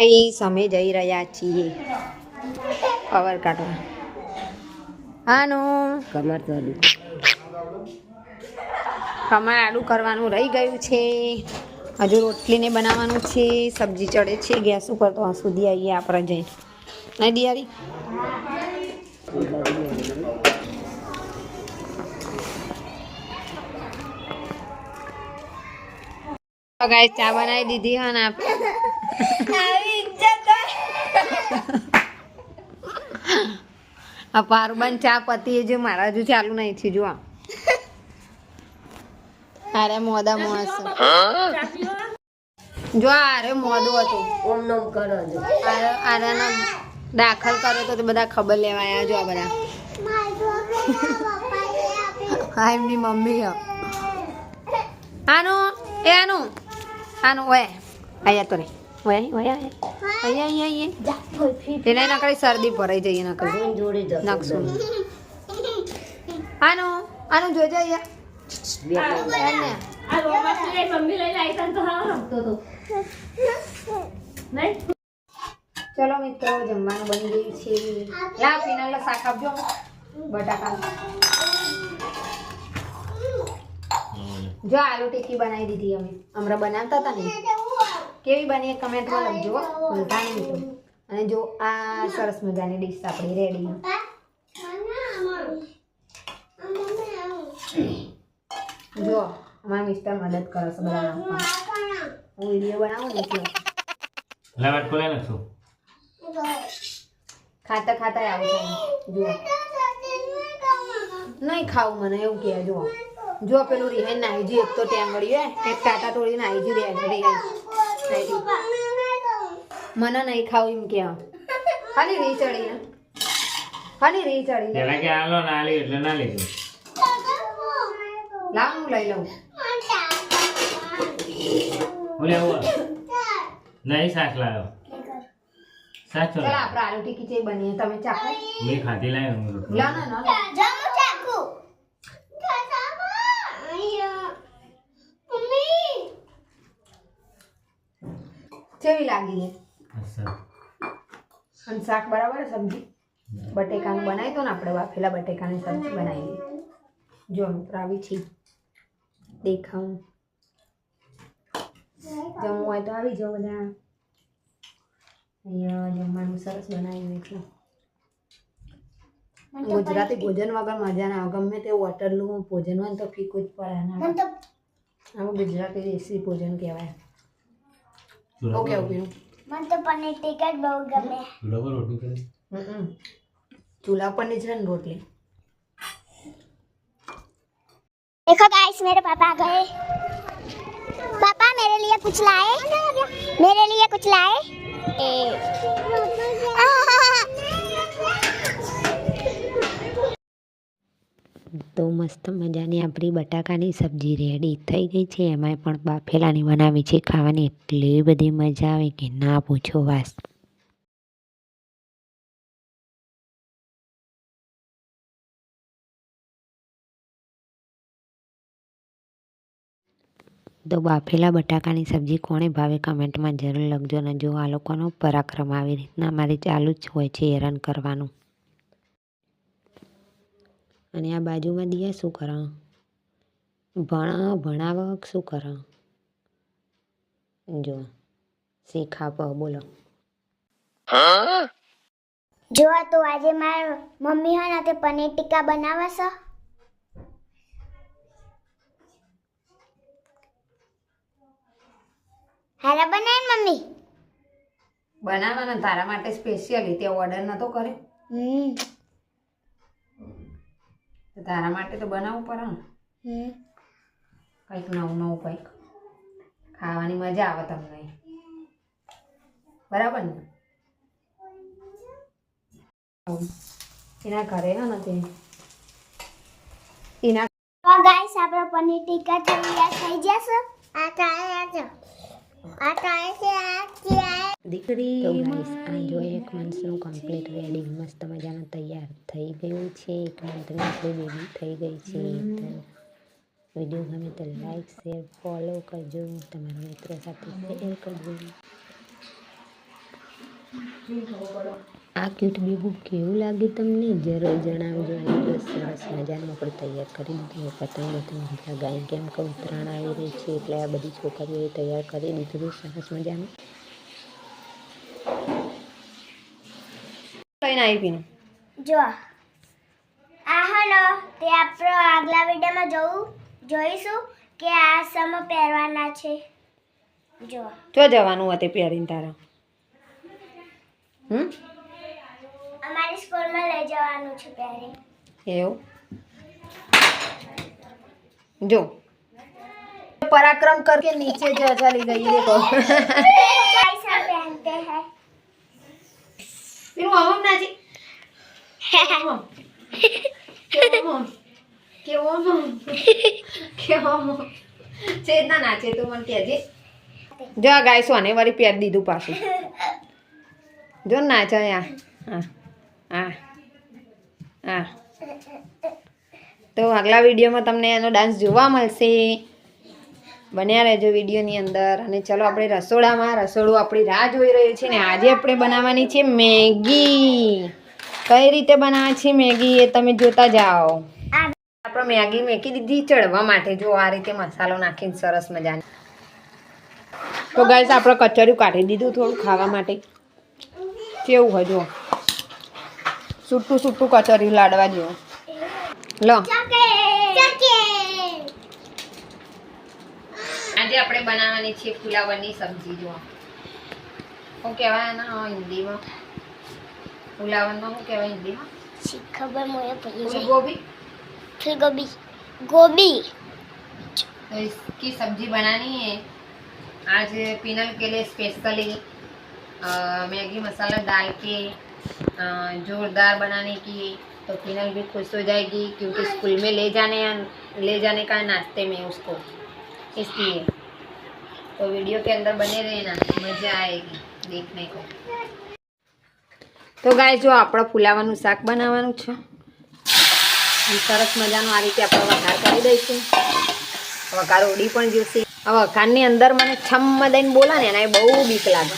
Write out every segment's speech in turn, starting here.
Guys અમે જઈ રહ્યા છીએ. પાવર કાઢવા આનો કમર ચાલુ કમર આડું કરવાનું રહી ગયું છે. હજુ રોટલીને બનાવવાનું છે. સબ્જી ચડે છે. ગેસ ઉપર તો સુધી આવીએ આપણે જઈને. નહીં દિયારી ગાય ચા બનાવી દીધી હા ને આપણે. આ પારુબન ચા પતી જો મારા હજુ ચાલુ નહીં થયું જો અરે મોદા મોસ. જો અરે મોદું હતું. ઓમ નમ કરો આરે આરાનો દાખલ કર્યો તો બધા ખબર લેવા આવ્યા જો બધા. હા એમની મમ્મી હ. આનું એ આનું. આનું ઓય આયા તો રે. એને નકળી શરદી ભરાઈ જઈએ નકળી નાખશું જોડી જતો નકશું આનું આનું જોજો. ચલો મિત્રો જમવાનું બની ગયું છે લા પીનલ શાક આપજો બટાકા જો આલુ ટીકી બનાવી દીધી અમે હમણાં બનાવતા હતા ને કેવી બની કમેન્ટમાં લખજો. ભૂલતા નહીં અને જો આ સરસ મજાની ડીશ આપણી રેડી જો અમારા મિસ્ટર મદદ કરો છો બધા હું વીડિયો બનાવું ને એટલે. લાવટ ખોલે નાખશું ખાતા ખાતા આવું થાય જુઓ નહીં ખાવું મને એવું કહે જુઓ જો પેલું રિહાઈ ના જી એક તો ટેંગડી હે. એક ટાટા તોડી નાહી જી રે રિહાઈ. મને નહીં ખાવું એમ કે. ખાલી રી ચડી હાલી રી ચડી પેલા કે આલો ના લે એટલે ના લેજો લાવ હું લઈ લઉં. હું આવો નહીં શાક લાવ્યો. સાચો આપણે આલુ ટીકી ચે બનીએ તમે ચાખો. મેં ખાધી લાવ્યો લા ના ના. કેવી લાગી એ અને શાક બરાબર સબ્જી બટેકાનું બનાવી તો ને આપણે બાફેલા બટેકાની સબ્જી બનાવી જો મિત્રો આવી છે. દેખાવું. જમવું હોય તો આવી જાઓ બધા. અહીંયા જમવાનું સરસ બનાવ્યું એટલે ગુજરાતી ભોજન વગર મજા ના આવે. ગમે તે વોટરલું ભોજન હોય ને તો ફીકું જ પડે. ના ગુજરાતી દેશી ભોજન કહેવાય. ઓકે પર- ઓકે મને તો પનીર ટિકટ બહુ ગમે ચૂલા પર રોટલી કરી હમ ચૂલા પરની છે ને રોટલી देखो गाइस मेरे पापा गए पापा मेरे लिए कुछ लाए मेरे लिए कुछ लाए તો મસ્ત મજાની આપણી બટાકાની સબ્જી રેડી થઈ ગઈ છે. એમાંય પણ બાફેલાની બનાવી છે. ખાવાની એટલી બધી મજા આવે કે ના પૂછો વાસ તો બાફેલા બટાકાની સબ્જી કોણે ભાવે કમેન્ટમાં જરૂર લખજો અને જો આ લોકોનો પરાક્રમ આવી રીતના મારે ચાલુ જ હોય છે હેરાન કરવાનું. અને આ બાજુમાં દિયા શું કરા? ભણ ભણાવક શું કરા? જો શીખાપ બોલો. જો તો આજે મારી મમ્મી હા તે પનીર ટિક્કા બનાવે છે હારા બનાય ને મમ્મી? બનાવવાના તારા માટે સ્પેશિયલી તે ઓર્ડર નતો કર્યો? હમ. તારા માટે તો બનાવવું પડે ને. કંઈક નવું નવું કંઈક. ખાવાની મજા આવે તમને. બરાબર ને? એના ઘરે હે ને તે? એના ગાઈસ આપણો પનીર તૈયાર થઈ જશે આ કાલે આજો આ કાલે છે આ છે દીકરી આ જો એક મંથનું કમ્પ્લીટ રેડી મસ્ત મજાનું તૈયાર થઈ ગયું છે. એક મંથની આપણી બેબી થઈ ગઈ છે. તો વીડિયો ગમે તો લાઈક શેર ફોલો કરજો. તમારા મિત્રો સાથે શેર કરજો. આ ક્યુટ બેબુ કેવું લાગે તમને? જરૂર જણાવજો. અને સરસ મજાનું આપણે તૈયાર કરી દીધું. પતંગ બતંગ ગાય કેમ કે ઉત્તરાયણ આવી રહી છે એટલે આ બધી છોકરીઓએ તૈયાર કરી દીધું. સરસ મજાનું. જોવા આવી જો. આ હલો તે આપણો આગલા વિડીયોમાં જોવું જોઈશું કે આ સમ પહેરવાના છે. જો. જો જવાનું હતું પહેરીને તારા. હમ અમારી સ્કૂલમાં લઈ જવાનું છે પહેરી એવું જો पराक्रम करके नीचे जो चली गई देखो ऐसा पहनते हैं फिर वो हम नाची કેવો કેવો ચેતના નાચે તું મને કહેજે જો આ ગાય સોને વળી પહેરી દીધું પાછું જો ના નાચે આ હા હા તો આગલા વિડીયોમાં તમને એનો ડાન્સ જોવા મળશે બન્યા રહેજો વિડીયોની અંદર. અને ચલો આપણે રસોડામાં રસોડું આપણી રાહ જોઈ રહ્યું છે ને. આજે આપણે બનાવવાની છે મેગી. કઈ રીતે બનાવે છે મેગી એ તમે જોતા જાઓ. આપણે મેગી મેકી દીધી ચડવા માટે. જો આ રીતે મસાલો નાખીને સરસ મજાની. તો ગાય આપણે કચરિયું કાઢી દીધું થોડું ખાવા માટે. કેવું હોય જો સૂટું સૂટું કચરિયું લાડવા જેવું લો આજે આપણે બનાવવાની છે ફુલાવરની સબ્જી જો શું કહેવાય એના હિન્દીમાં ફુલાવરમાં શું કહેવાય હિન્દીમાં खबर मुझे पड़ी फूलगोभी फिर गोभी गोभी तो इसकी सब्जी बनानी है आज पीनल के लिए स्पेशली मैगी मसाला डाल के अ, जोरदार बनाने की तो पीनल भी खुश हो जाएगी क्योंकि स्कूल में ले जाने ले जाने का है नाश्ते में उसको इसलिए तो वीडियो के अंदर बने रहना मज़ा आएगी देखने को તો ગાય જો આપણે ફુલાવાનું શાક બનાવવાનું છે અને સરસ મજાનું આ રીતે આપણે વઘાર કરી દઈશું વઘાર ઉડી પણ જશે આ વઘારની અંદર મને છમ દઈને બોલા ને એના બહુ બીક લાગે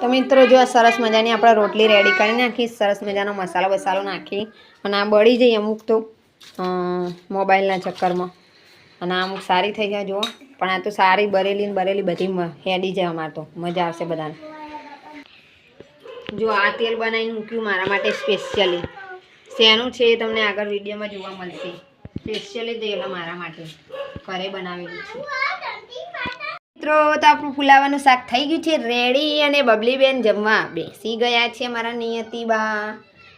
તો મિત્રો, જો સરસ મજાની આપણે રોટલી રેડી કરી નાખી, સરસ મજાનો મસાલો બસાલો નાખી અને આ બળી જઈએ અમુક તો મોબાઈલના ચક્કરમાં. અને આ અમુક સારી થઈ જાય, જુઓ. પણ આ તો સારી બરેલી ને બરેલી બધી હેડી જાય અમારે તો. મજા આવશે બધાને. જો આ તેલ બનાવીને મૂક્યું મારા માટે સ્પેશિયલી શેનું છે એ તમને આગળ વિડીયોમાં જોવા મળશે. સ્પેશિયલી તેલ મારા માટે ઘરે બનાવેલું છે. મિત્રો તો આપણું ફુલાવાનું શાક થઈ ગયું છે. રેડી અને બબલીબેન જમવા. બેસી ગયા છે મારા નિયતિબા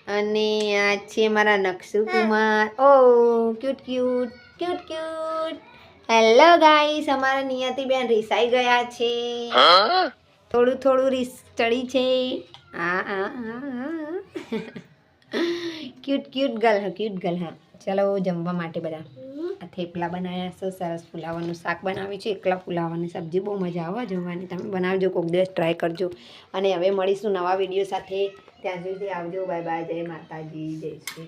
અને આ છે મારા નકશુ કુમાર ઓ cute cute cute cute hello guys અમારા નિયતિબેન રિસાઈ ગયા છે. થોડું થોડું રીસ ચડી છે. આ, આ ક્યુટ ક્યુટ ગર્લ હા ક્યુટ ગર્લ હા. ચલો જમવા માટે બધા. આ થેપલા બનાવ્યા છે, સરસ ફુલાવાનું શાક બનાવ્યું છે, એકલા ફુલાવાની સબ્જી બહુ મજા આવે જમવાની. તમે બનાવજો કોઈક દિવસ ટ્રાય કરજો. અને હવે મળીશું નવા વીડિયો સાથે. ત્યાં સુધી આવજો. બાય બાય જય માતાજી. જય શ્રી